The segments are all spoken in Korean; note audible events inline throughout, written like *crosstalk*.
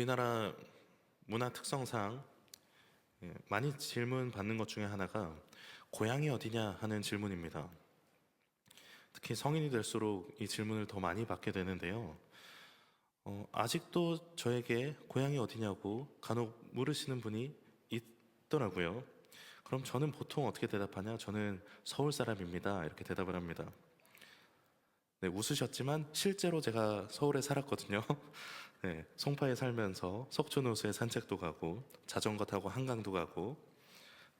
우리나라 문화 특성상 예, 많이 질문 받는 것 중에 하나가 고향이 어디냐 하는 질문입니다. 특히 성인이 될수록 이 질문을 더 많이 받게 되는데요. 어, 아직도 저에게 고향이 어디냐고 간혹 물으시는 분이 있더라고요. 그럼 저는 보통 어떻게 대답하냐? 저는 서울 사람입니다. 이렇게 대답을 합니다. 네, 웃으셨지만 실제로 제가 서울에 살았거든요. *laughs* 네, 송파에 살면서 석촌호수에 산책도 가고 자전거 타고 한강도 가고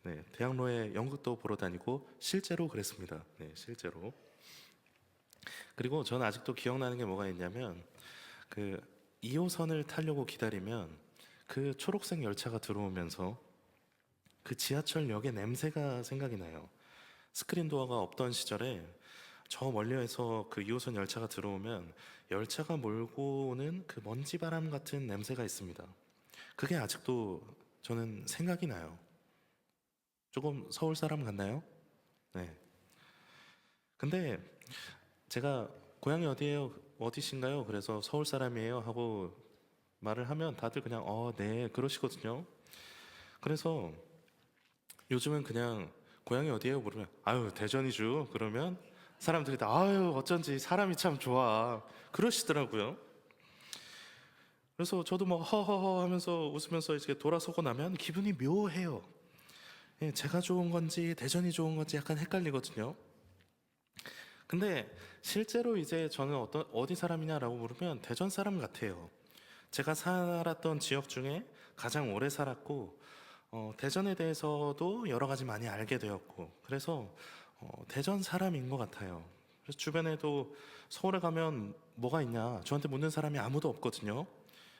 네, 대학로에 연극도 보러 다니고 실제로 그랬습니다. 네, 실제로. 그리고 저는 아직도 기억나는 게 뭐가 있냐면 그 2호선을 타려고 기다리면 그 초록색 열차가 들어오면서 그 지하철역의 냄새가 생각이 나요. 스크린 도어가 없던 시절에 저 멀리에서 그 2호선 열차가 들어오면 열차가 몰고 오는 그 먼지 바람 같은 냄새가 있습니다. 그게 아직도 저는 생각이 나요. 조금 서울 사람 같나요? 네. 근데 제가 고향이 어디예요? 어디신가요? 그래서 서울 사람이에요 하고 말을 하면 다들 그냥 어, 네, 그러시거든요. 그래서 요즘은 그냥 고향이 어디예요? 물으면 아유, 대전이죠. 그러면 사람들이 다 아유, 어쩐지 사람이 참 좋아. 그러시더라고요. 그래서 저도 뭐 허허허 하면서 웃으면서 이제 돌아서고 나면 기분이 묘해요. 예, 제가 좋은 건지 대전이 좋은 건지 약간 헷갈리거든요. 근데 실제로 이제 저는 어떤 어디 사람이냐라고 물으면 대전 사람 같아요. 제가 살았던 지역 중에 가장 오래 살았고 어, 대전에 대해서도 여러 가지 많이 알게 되었고 그래서 어, 대전 사람인 것 같아요. 그래서 주변에도 서울에 가면 뭐가 있냐 저한테 묻는 사람이 아무도 없거든요.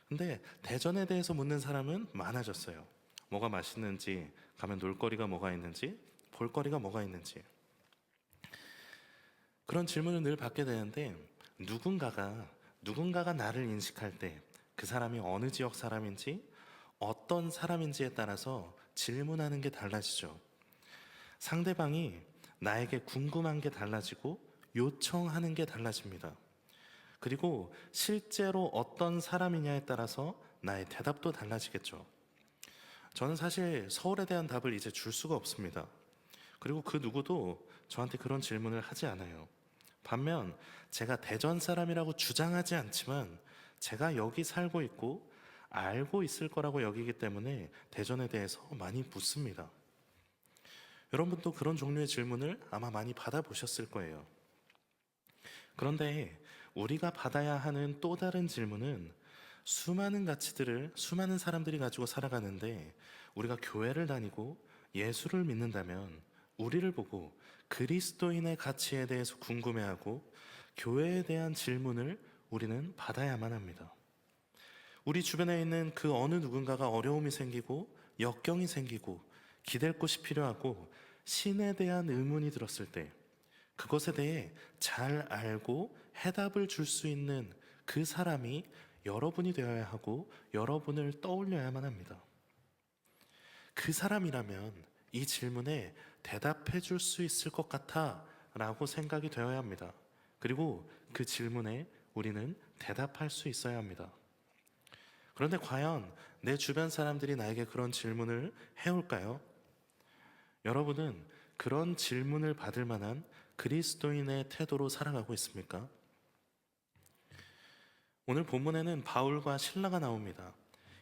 근데 대전에 대해서 묻는 사람은 많아졌어요. 뭐가 맛있는지, 가면 놀거리가 뭐가 있는지, 볼거리가 뭐가 있는지. 그런 질문을 늘 받게 되는데 누군가가 누군가가 나를 인식할 때 그 사람이 어느 지역 사람인지 어떤 사람인지에 따라서 질문하는 게 달라지죠. 상대방이 나에게 궁금한 게 달라지고 요청하는 게 달라집니다. 그리고 실제로 어떤 사람이냐에 따라서 나의 대답도 달라지겠죠. 저는 사실 서울에 대한 답을 이제 줄 수가 없습니다. 그리고 그 누구도 저한테 그런 질문을 하지 않아요. 반면 제가 대전 사람이라고 주장하지 않지만 제가 여기 살고 있고 알고 있을 거라고 여기기 때문에 대전에 대해서 많이 묻습니다. 여러분도 그런 종류의 질문을 아마 많이 받아보셨을 거예요. 그런데 우리가 받아야 하는 또 다른 질문은 수많은 가치들을 수많은 사람들이 가지고 살아가는데 우리가 교회를 다니고 예수를 믿는다면 우리를 보고 그리스도인의 가치에 대해서 궁금해하고 교회에 대한 질문을 우리는 받아야만 합니다. 우리 주변에 있는 그 어느 누군가가 어려움이 생기고 역경이 생기고 기댈 곳이 필요하고 신에 대한 의문이 들었을 때 그것에 대해 잘 알고 해답을 줄 수 있는 그 사람이 여러분이 되어야 하고 여러분을 떠올려야만 합니다. 그 사람이라면 이 질문에 대답해 줄 수 있을 것 같아 라고 생각이 되어야 합니다. 그리고 그 질문에 우리는 대답할 수 있어야 합니다. 그런데 과연 내 주변 사람들이 나에게 그런 질문을 해올까요? 여러분은 그런 질문을 받을 만한 그리스도인의 태도로 살아가고 있습니까? 오늘 본문에는 바울과 신라가 나옵니다.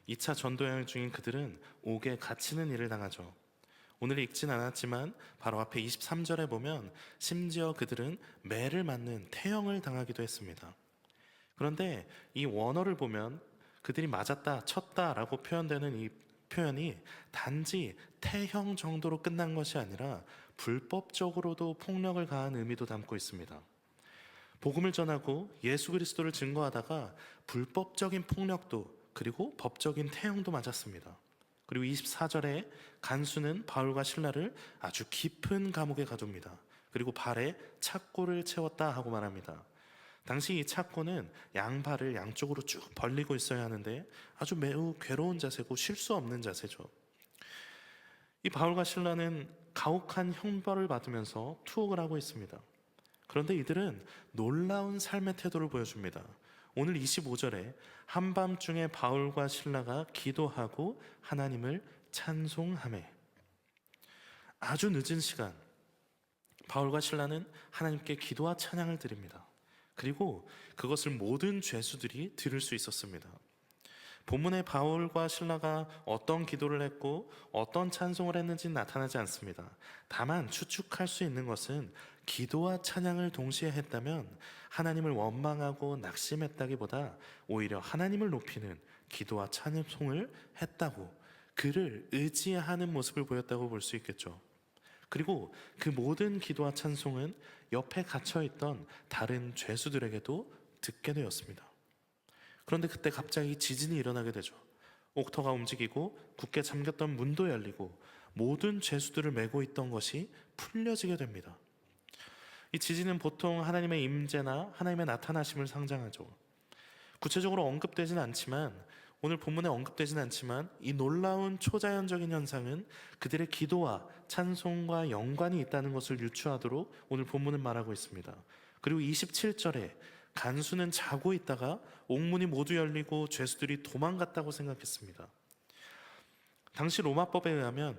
2차 전도 여행 중인 그들은 옥에 갇히는 일을 당하죠. 오늘 읽진 않았지만 바로 앞에 23절에 보면 심지어 그들은 매를 맞는 태형을 당하기도 했습니다. 그런데 이 원어를 보면 그들이 맞았다, 쳤다라고 표현되는 이 표현이 단지 태형 정도로 끝난 것이 아니라 불법적으로도 폭력을 가한 의미도 담고 있습니다. 복음을 전하고 예수 그리스도를 증거하다가 불법적인 폭력도 그리고 법적인 태형도 맞았습니다. 그리고 24절에 간수는 바울과 신라를 아주 깊은 감옥에 가둡니다. 그리고 발에 착고를 채웠다 하고 말합니다. 당시 이 착고는 양발을 양쪽으로 쭉 벌리고 있어야 하는데 아주 매우 괴로운 자세고 쉴 수 없는 자세죠. 이 바울과 신라는 가혹한 형벌을 받으면서 투옥을 하고 있습니다. 그런데 이들은 놀라운 삶의 태도를 보여줍니다. 오늘 25절에 한밤중에 바울과 신라가 기도하고 하나님을 찬송하매 아주 늦은 시간 바울과 신라는 하나님께 기도와 찬양을 드립니다. 그리고 그것을 모든 죄수들이 들을 수 있었습니다. 본문에 바울과 신라가 어떤 기도를 했고 어떤 찬송을 했는지 나타나지 않습니다. 다만 추측할 수 있는 것은 기도와 찬양을 동시에 했다면 하나님을 원망하고 낙심했다기보다 오히려 하나님을 높이는 기도와 찬송을 했다고 그를 의지하는 모습을 보였다고 볼 수 있겠죠. 그리고 그 모든 기도와 찬송은 옆에 갇혀 있던 다른 죄수들에게도 듣게 되었습니다. 그런데 그때 갑자기 지진이 일어나게 되죠. 옥터가 움직이고 굳게 잠겼던 문도 열리고 모든 죄수들을 메고 있던 것이 풀려지게 됩니다. 이 지진은 보통 하나님의 임재나 하나님의 나타나심을 상징하죠. 구체적으로 언급되지는 않지만 오늘 본문에 언급되지는 않지만 이 놀라운 초자연적인 현상은 그들의 기도와 찬송과 연관이 있다는 것을 유추하도록 오늘 본문은 말하고 있습니다. 그리고 27절에 간수는 자고 있다가 옥문이 모두 열리고 죄수들이 도망갔다고 생각했습니다. 당시 로마법에 의하면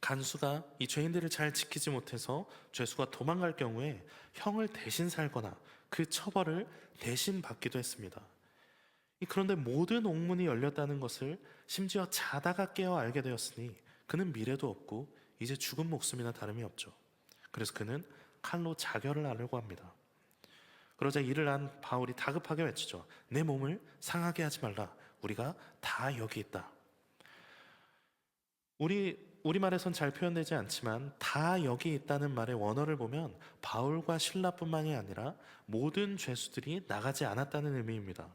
간수가 이 죄인들을 잘 지키지 못해서 죄수가 도망갈 경우에 형을 대신 살거나 그 처벌을 대신 받기도 했습니다. 이 그런데 모든 옥문이 열렸다는 것을 심지어 자다가 깨어 알게 되었으니 그는 미래도 없고 이제 죽은 목숨이나 다름이 없죠. 그래서 그는 칼로 자결을 하려고 합니다. 그러자 이를 안 바울이 다급하게 외치죠. 내 몸을 상하게 하지 말라. 우리가 다 여기 있다. 우리 우리말에선 잘 표현되지 않지만 다 여기 있다는 말의 원어를 보면 바울과 신라뿐만이 아니라 모든 죄수들이 나가지 않았다는 의미입니다.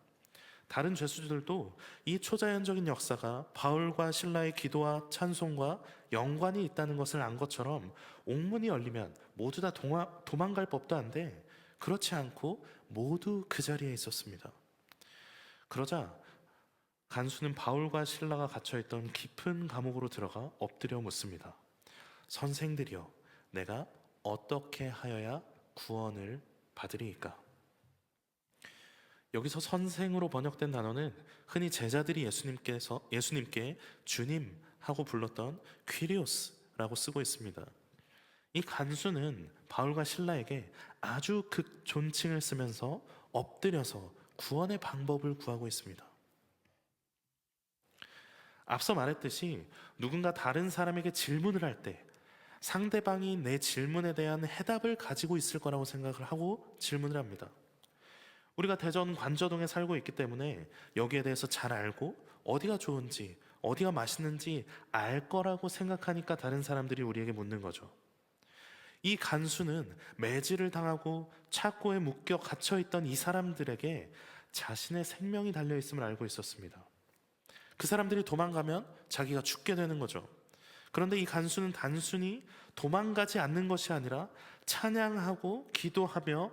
다른 죄수들도 이 초자연적인 역사가 바울과 신라의 기도와 찬송과 연관이 있다는 것을 안 것처럼 옥문이 열리면 모두 다 동화, 도망갈 법도 한데 그렇지 않고 모두 그 자리에 있었습니다. 그러자 간수는 바울과 신라가 갇혀 있던 깊은 감옥으로 들어가 엎드려 묻습니다. 선생들이여, 내가 어떻게 하여야 구원을 받으리이까? 여기서 선생으로 번역된 단어는 흔히 제자들이 예수님께서 예수님께 주님 하고 불렀던 퀴리오스라고 쓰고 있습니다. 이 간수는 바울과 신라에게 아주 극 존칭을 쓰면서 엎드려서 구원의 방법을 구하고 있습니다. 앞서 말했듯이 누군가 다른 사람에게 질문을 할 때 상대방이 내 질문에 대한 해답을 가지고 있을 거라고 생각을 하고 질문을 합니다. 우리가 대전 관저동에 살고 있기 때문에 여기에 대해서 잘 알고 어디가 좋은지, 어디가 맛있는지 알 거라고 생각하니까 다른 사람들이 우리에게 묻는 거죠. 이 간수는 매질을 당하고 착고에 묶여 갇혀 있던 이 사람들에게 자신의 생명이 달려 있음을 알고 있었습니다. 그 사람들이 도망가면 자기가 죽게 되는 거죠. 그런데 이 간수는 단순히 도망가지 않는 것이 아니라 찬양하고 기도하며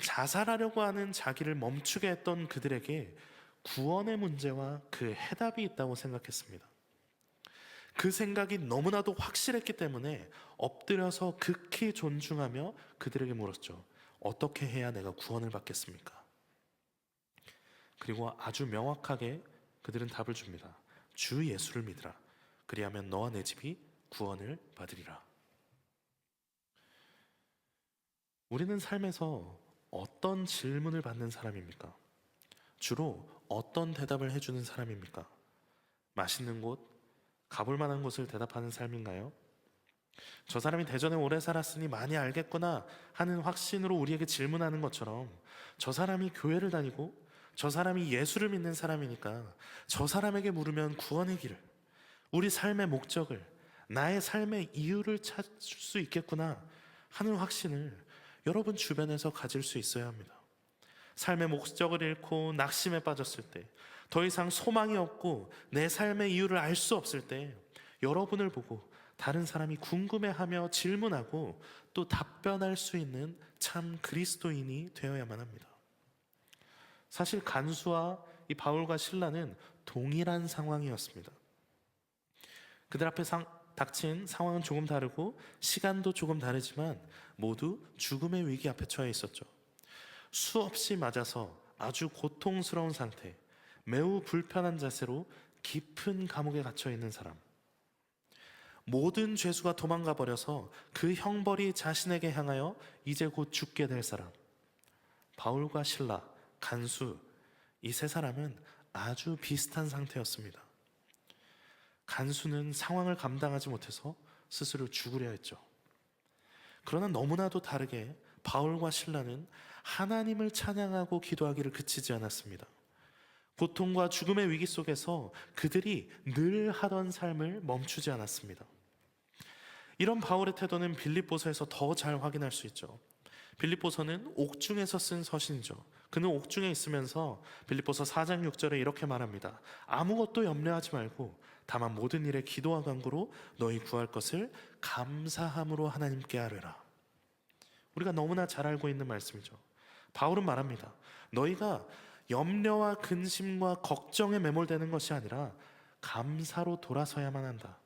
자살하려고 하는 자기를 멈추게 했던 그들에게 구원의 문제와 그 해답이 있다고 생각했습니다. 그 생각이 너무나도 확실했기 때문에 엎드려서 극히 존중하며 그들에게 물었죠. 어떻게 해야 내가 구원을 받겠습니까? 그리고 아주 명확하게 그들은 답을 줍니다. 주 예수를 믿으라. 그리하면 너와 내 집이 구원을 받으리라. 우리는 삶에서 어떤 질문을 받는 사람입니까? 주로 어떤 대답을 해주는 사람입니까? 맛있는 곳, 가볼 만한 곳을 대답하는 삶인가요? 저 사람이 대전에 오래 살았으니 많이 알겠구나 하는 확신으로 우리에게 질문하는 것처럼 저 사람이 교회를 다니고 저 사람이 예수를 믿는 사람이니까 저 사람에게 물으면 구원의 길을 우리 삶의 목적을 나의 삶의 이유를 찾을 수 있겠구나 하는 확신을 여러분 주변에서 가질 수 있어야 합니다. 삶의 목적을 잃고 낙심에 빠졌을 때, 더 이상 소망이 없고 내 삶의 이유를 알 수 없을 때, 여러분을 보고 다른 사람이 궁금해하며 질문하고 또 답변할 수 있는 참 그리스도인이 되어야만 합니다. 사실 간수와 이 바울과 신라는 동일한 상황이었습니다. 그들 앞에 상, 닥친 상황은 조금 다르고 시간도 조금 다르지만 모두 죽음의 위기 앞에 처해 있었죠. 수없이 맞아서 아주 고통스러운 상태, 매우 불편한 자세로 깊은 감옥에 갇혀 있는 사람. 모든 죄수가 도망가 버려서 그 형벌이 자신에게 향하여 이제 곧 죽게 될 사람. 바울과 신라, 간수 이 세 사람은 아주 비슷한 상태였습니다. 간수는 상황을 감당하지 못해서 스스로 죽으려 했죠. 그러나 너무나도 다르게 바울과 신라는 하나님을 찬양하고 기도하기를 그치지 않았습니다. 고통과 죽음의 위기 속에서 그들이 늘 하던 삶을 멈추지 않았습니다. 이런 바울의 태도는 빌립보서에서 더 잘 확인할 수 있죠. 빌립보서는 옥중에서 쓴 서신이죠. 그는 옥중에 있으면서 빌립보서 4장 6절에 이렇게 말합니다. 아무것도 염려하지 말고 다만 모든 일에 기도와 간구로 너희 구할 것을 감사함으로 하나님께 아뢰라. 우리가 너무나 잘 알고 있는 말씀이죠. 바울은 말합니다. 너희가 염려와 근심과 걱정에 매몰되는 것이 아니라 감사로 돌아서야만 한다.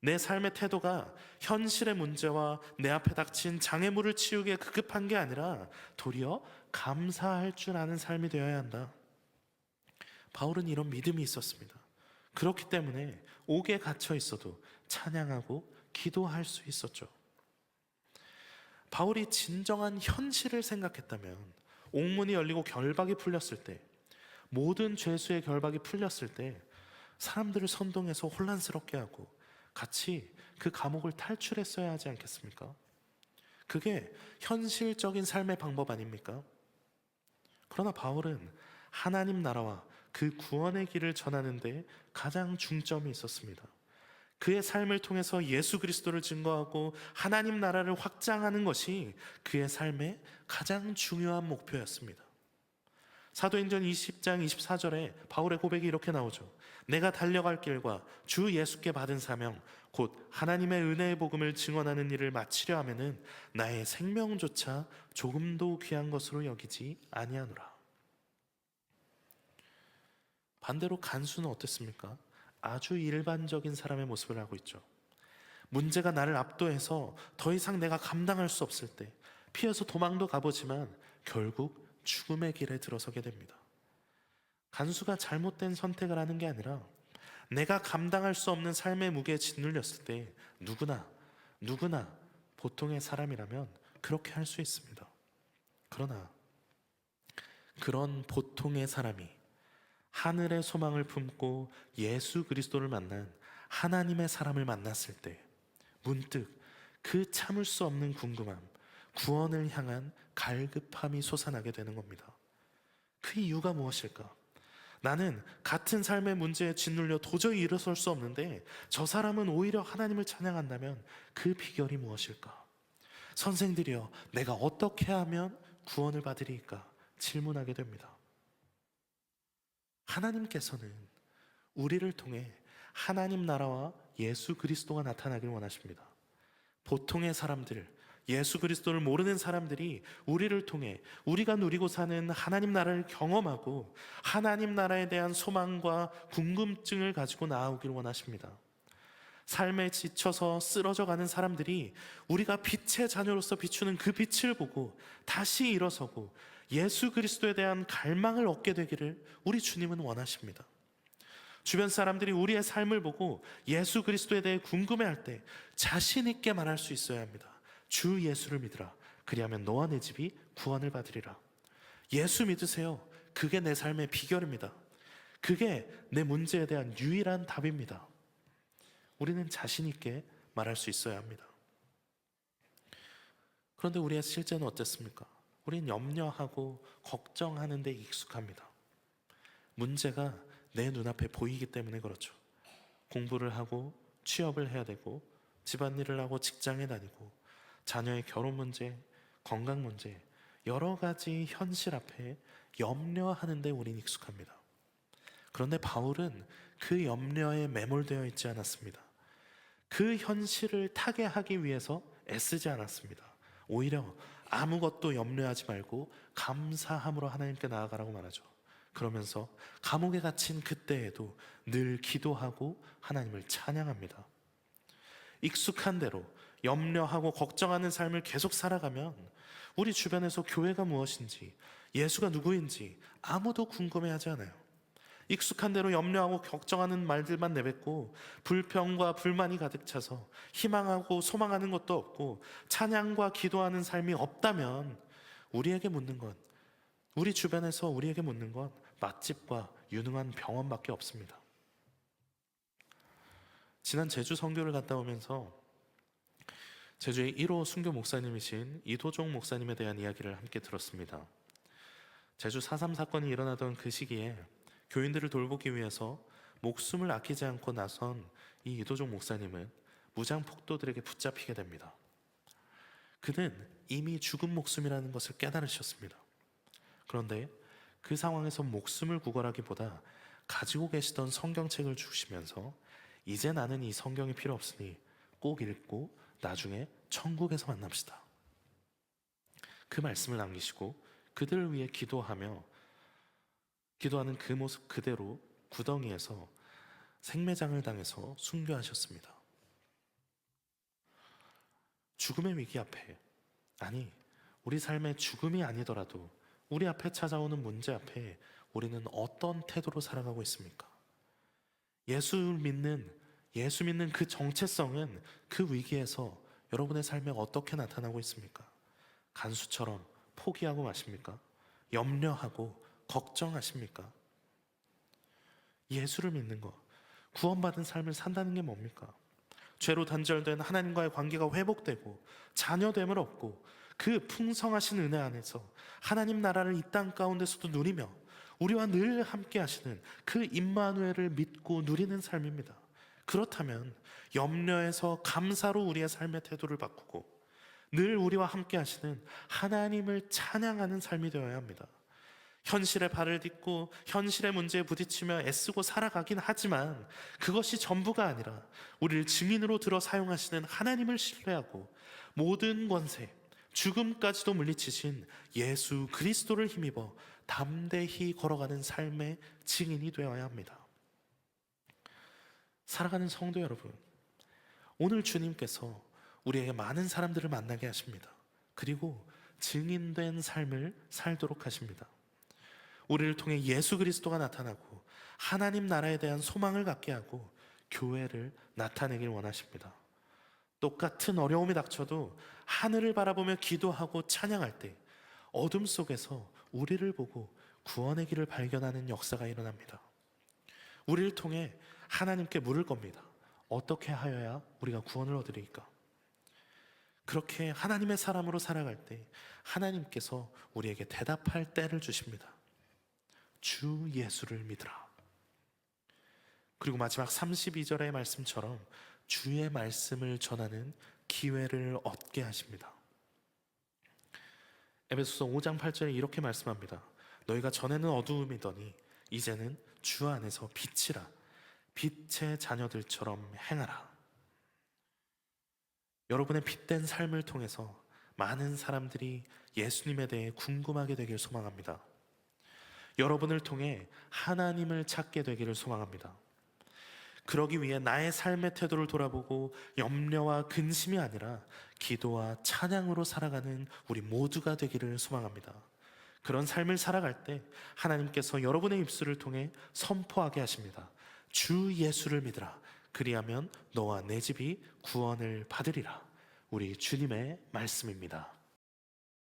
내 삶의 태도가 현실의 문제와 내 앞에 닥친 장애물을 치우기에 급급한 게 아니라 도리어 감사할 줄 아는 삶이 되어야 한다. 바울은 이런 믿음이 있었습니다. 그렇기 때문에 옥에 갇혀 있어도 찬양하고 기도할 수 있었죠. 바울이 진정한 현실을 생각했다면 옥문이 열리고 결박이 풀렸을 때 모든 죄수의 결박이 풀렸을 때 사람들을 선동해서 혼란스럽게 하고 같이 그 감옥을 탈출했어야 하지 않겠습니까? 그게 현실적인 삶의 방법 아닙니까? 그러나 바울은 하나님 나라와 그 구원의 길을 전하는데 가장 중점이 있었습니다. 그의 삶을 통해서 예수 그리스도를 증거하고 하나님 나라를 확장하는 것이 그의 삶의 가장 중요한 목표였습니다. 사도행전 20장 24절에 바울의 고백이 이렇게 나오죠. 내가 달려갈 길과 주 예수께 받은 사명 곧 하나님의 은혜의 복음을 증언하는 일을 마치려 하면은 나의 생명조차 조금도 귀한 것으로 여기지 아니하노라. 반대로 간수는 어땠습니까? 아주 일반적인 사람의 모습을 하고 있죠. 문제가 나를 압도해서 더 이상 내가 감당할 수 없을 때 피해서 도망도 가보지만 결국 죽음의 길에 들어서게 됩니다. 간수가 잘못된 선택을 하는 게 아니라 내가 감당할 수 없는 삶의 무게에 짓눌렸을 때 누구나 누구나 보통의 사람이라면 그렇게 할 수 있습니다. 그러나 그런 보통의 사람이 하늘의 소망을 품고 예수 그리스도를 만난 하나님의 사람을 만났을 때 문득 그 참을 수 없는 궁금함, 구원을 향한 갈급함이 솟아나게 되는 겁니다. 그 이유가 무엇일까? 나는 같은 삶의 문제에 짓눌려 도저히 일어설 수 없는데 저 사람은 오히려 하나님을 찬양한다면 그 비결이 무엇일까? 선생들이여, 내가 어떻게 하면 구원을 받으리까? 질문하게 됩니다. 하나님께서는 우리를 통해 하나님 나라와 예수 그리스도가 나타나길 원하십니다. 보통의 사람들, 예수 그리스도를 모르는 사람들이 우리를 통해 우리가 누리고 사는 하나님 나라를 경험하고 하나님 나라에 대한 소망과 궁금증을 가지고 나아오기를 원하십니다. 삶에 지쳐서 쓰러져 가는 사람들이 우리가 빛의 자녀로서 비추는 그 빛을 보고 다시 일어서고 예수 그리스도에 대한 갈망을 얻게 되기를 우리 주님은 원하십니다. 주변 사람들이 우리의 삶을 보고 예수 그리스도에 대해 궁금해할 때 자신 있게 말할 수 있어야 합니다. 주 예수를 믿으라. 그리하면 너와 내 집이 구원을 받으리라. 예수 믿으세요. 그게 내 삶의 비결입니다. 그게 내 문제에 대한 유일한 답입니다. 우리는 자신 있게 말할 수 있어야 합니다. 그런데 우리의 실제는 어땠습니까? 우리는 염려하고 걱정하는 데 익숙합니다. 문제가 내 눈앞에 보이기 때문에 그렇죠. 공부를 하고 취업을 해야 되고 집안일을 하고 직장에 다니고 자녀의 결혼 문제, 건강 문제, 여러 가지 현실 앞에 염려하는데 우린 익숙합니다. 그런데 바울은 그 염려에 매몰되어 있지 않았습니다. 그 현실을 타개하기 위해서 애쓰지 않았습니다. 오히려 아무것도 염려하지 말고 감사함으로 하나님께 나아가라고 말하죠. 그러면서 감옥에 갇힌 그때에도 늘 기도하고 하나님을 찬양합니다. 익숙한 대로 염려하고 걱정하는 삶을 계속 살아가면 우리 주변에서 교회가 무엇인지 예수가 누구인지 아무도 궁금해하지 않아요. 익숙한 대로 염려하고 걱정하는 말들만 내뱉고 불평과 불만이 가득 차서 희망하고 소망하는 것도 없고 찬양과 기도하는 삶이 없다면 우리에게 묻는 건 우리 주변에서 우리에게 묻는 건 맛집과 유능한 병원밖에 없습니다. 지난 제주 선교를 갔다 오면서 제주의 1호 순교 목사님이신 이도종 목사님에 대한 이야기를 함께 들었습니다. 제주 4.3 사건이 일어나던 그 시기에 교인들을 돌보기 위해서 목숨을 아끼지 않고 나선 이 이도종 목사님은 무장 폭도들에게 붙잡히게 됩니다. 그는 이미 죽은 목숨이라는 것을 깨달으셨습니다. 그런데 그 상황에서 목숨을 구걸하기보다 가지고 계시던 성경책을 주시면서 이제 나는 이 성경이 필요 없으니 꼭 읽고 나중에 천국에서 만납시다. 그 말씀을 남기시고 그들을 위해 기도하며 기도하는 그 모습 그대로 구덩이에서 생매장을 당해서 순교하셨습니다. 죽음의 위기 앞에 아니 우리 삶의 죽음이 아니더라도 우리 앞에 찾아오는 문제 앞에 우리는 어떤 태도로 살아가고 있습니까? 예수를 믿는 예수 믿는 그 정체성은 그 위기에서 여러분의 삶에 어떻게 나타나고 있습니까? 간수처럼 포기하고 마십니까? 염려하고 걱정하십니까? 예수를 믿는 것, 구원받은 삶을 산다는 게 뭡니까? 죄로 단절된 하나님과의 관계가 회복되고 자녀됨을 얻고 그 풍성하신 은혜 안에서 하나님 나라를 이 땅 가운데서도 누리며 우리와 늘 함께 하시는 그 임마누엘을 믿고 누리는 삶입니다. 그렇다면 염려에서 감사로 우리의 삶의 태도를 바꾸고 늘 우리와 함께 하시는 하나님을 찬양하는 삶이 되어야 합니다. 현실에 발을 딛고 현실의 문제에 부딪히며 애쓰고 살아가긴 하지만 그것이 전부가 아니라 우리를 증인으로 들어 사용하시는 하나님을 신뢰하고 모든 권세, 죽음까지도 물리치신 예수 그리스도를 힘입어 담대히 걸어가는 삶의 증인이 되어야 합니다. 살아가는 성도 여러분, 오늘 주님께서 우리에게 많은 사람들을 만나게 하십니다. 그리고 증인된 삶을 살도록 하십니다. 우리를 통해 예수 그리스도가 나타나고 하나님 나라에 대한 소망을 갖게 하고 교회를 나타내길 원하십니다. 똑같은 어려움이 닥쳐도 하늘을 바라보며 기도하고 찬양할 때 어둠 속에서 우리를 보고 구원의 길을 발견하는 역사가 일어납니다. 우리를 통해 하나님께 물을 겁니다. 어떻게 하여야 우리가 구원을 얻으리까? 그렇게 하나님의 사람으로 살아갈 때 하나님께서 우리에게 대답할 때를 주십니다. 주 예수를 믿으라. 그리고 마지막 32절의 말씀처럼 주의 말씀을 전하는 기회를 얻게 하십니다. 에베소서 5장 8절에 이렇게 말씀합니다. 너희가 전에는 어두움이더니 이제는 주 안에서 빛이라 빛의 자녀들처럼 행하라. 여러분의 빛된 삶을 통해서 많은 사람들이 예수님에 대해 궁금하게 되길 소망합니다. 여러분을 통해 하나님을 찾게 되기를 소망합니다. 그러기 위해 나의 삶의 태도를 돌아보고 염려와 근심이 아니라 기도와 찬양으로 살아가는 우리 모두가 되기를 소망합니다. 그런 삶을 살아갈 때 하나님께서 여러분의 입술을 통해 선포하게 하십니다. 주 예수를 믿으라. 그리하면 너와 내 집이 구원을 받으리라. 우리 주님의 말씀입니다.